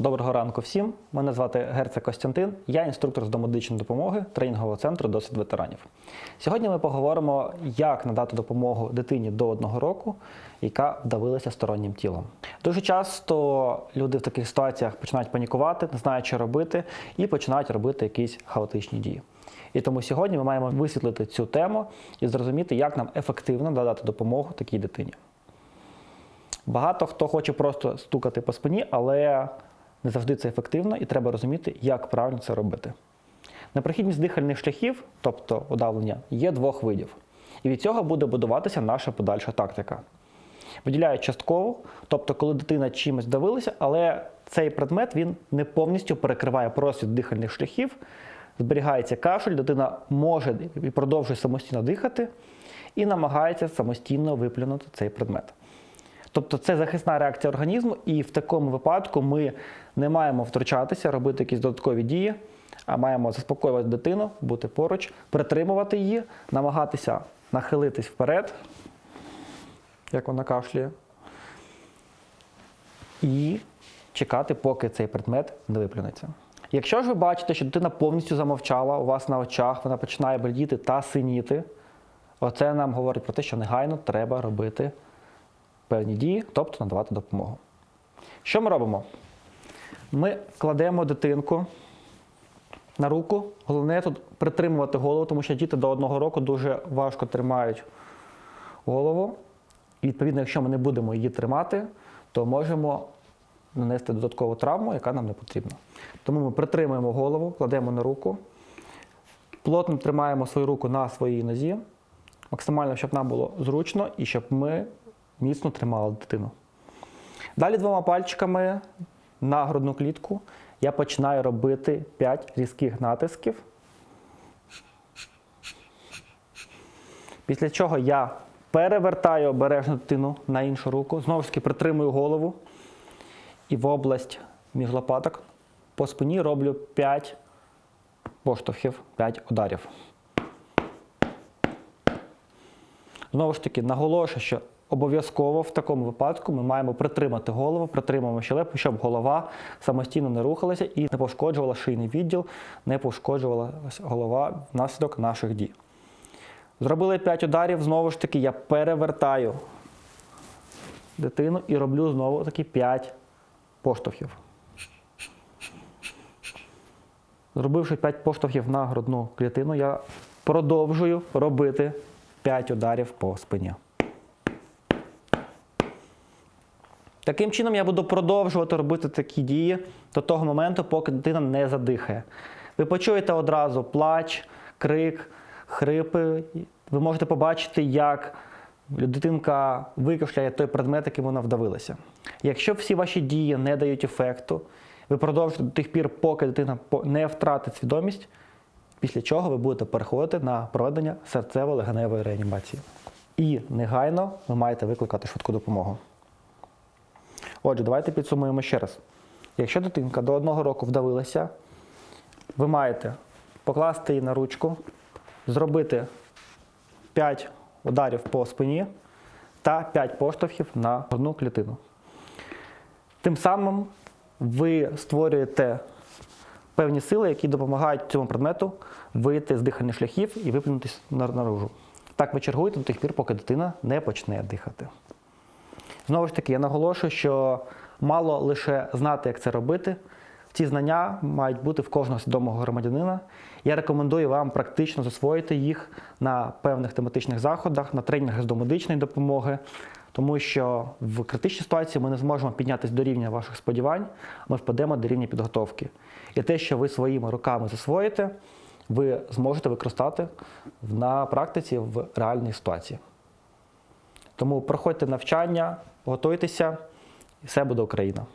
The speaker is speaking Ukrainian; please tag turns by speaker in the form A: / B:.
A: Доброго ранку всім. Мене звати Герце Костянтин. Я інструктор з домедичної допомоги тренінгового центру досвід ветеранів. Сьогодні ми поговоримо, як надати допомогу дитині до одного року, яка вдавилася стороннім тілом. Дуже часто люди в таких ситуаціях починають панікувати, не знають, що робити, і починають робити якісь хаотичні дії. І тому сьогодні ми маємо висвітлити цю тему і зрозуміти, як нам ефективно надати допомогу такій дитині. Багато хто хоче просто стукати по спині, але не завжди це ефективно, і треба розуміти, як правильно це робити. Непрохідність дихальних шляхів, тобто удавлення, є двох видів. І від цього буде будуватися наша подальша тактика. Виділяють частково, тобто, коли дитина чимось давилася, але цей предмет він не повністю перекриває просвіт дихальних шляхів, зберігається кашель, дитина може і продовжує самостійно дихати і намагається самостійно виплюнути цей предмет. Тобто це захисна реакція організму, і в такому випадку ми не маємо втручатися, робити якісь додаткові дії, а маємо заспокоювати дитину, бути поруч, притримувати її, намагатися нахилитись вперед, як вона кашляє, і чекати, поки цей предмет не виплюнеться. Якщо ж ви бачите, що дитина повністю замовчала у вас на очах, вона починає блідіти та синіти, оце нам говорить про те, що негайно треба робити певні дії, тобто надавати допомогу. Що ми робимо? Ми кладемо дитинку на руку. Головне тут притримувати голову, тому що діти до одного року дуже важко тримають голову. І відповідно, якщо ми не будемо її тримати, то можемо нанести додаткову травму, яка нам не потрібна. Тому ми притримуємо голову, кладемо на руку, плотно тримаємо свою руку на своїй нозі, максимально, щоб нам було зручно і щоб ми міцно тримали дитину. Далі двома пальчиками на грудну клітку я починаю робити 5 різких натисків. Після чого я перевертаю обережно дитину на іншу руку, знову ж таки притримую голову і в область між лопаток по спині роблю 5 поштовхів, 5 ударів. Знову ж таки, наголошую, що обов'язково в такому випадку ми маємо притримати голову, притримуємо щелепу, щоб голова самостійно не рухалася і не пошкоджувала шийний відділ, не пошкоджувала голова внаслідок наших дій. Зробили 5 ударів, знову ж таки, я перевертаю дитину і роблю знову таки 5 поштовхів. Зробивши 5 поштовхів на грудну клітину, я продовжую робити 5 ударів по спині. Таким чином я буду продовжувати робити такі дії до того моменту, поки дитина не задихає. Ви почуєте одразу плач, крик, хрипи. Ви можете побачити, як дитинка викашляє той предмет, яким вона вдавилася. Якщо всі ваші дії не дають ефекту, ви продовжуєте до тих пір, поки дитина не втратить свідомість, після чого ви будете переходити на проведення серцево-легеневої реанімації. І негайно ви маєте викликати швидку допомогу. Отже, давайте підсумуємо ще раз. Якщо дитинка до одного року вдавилася, ви маєте покласти її на ручку, зробити 5 ударів по спині та 5 поштовхів на одну клітину. Тим самим ви створюєте певні сили, які допомагають цьому предмету вийти з дихальних шляхів і виплюнутися наружу. Так ви чергуєте до тих пір, поки дитина не почне дихати. Знову ж таки, я наголошую, що мало лише знати, як це робити. Ці знання мають бути в кожного свідомого громадянина. Я рекомендую вам практично засвоїти їх на певних тематичних заходах, на тренінгах з домедичної допомоги, тому що в критичній ситуації ми не зможемо піднятися до рівня ваших сподівань, ми впадемо до рівня підготовки. І те, що ви своїми руками засвоїте, ви зможете використати на практиці в реальній ситуації. Тому проходьте навчання, готуйтеся, і все буде Україна.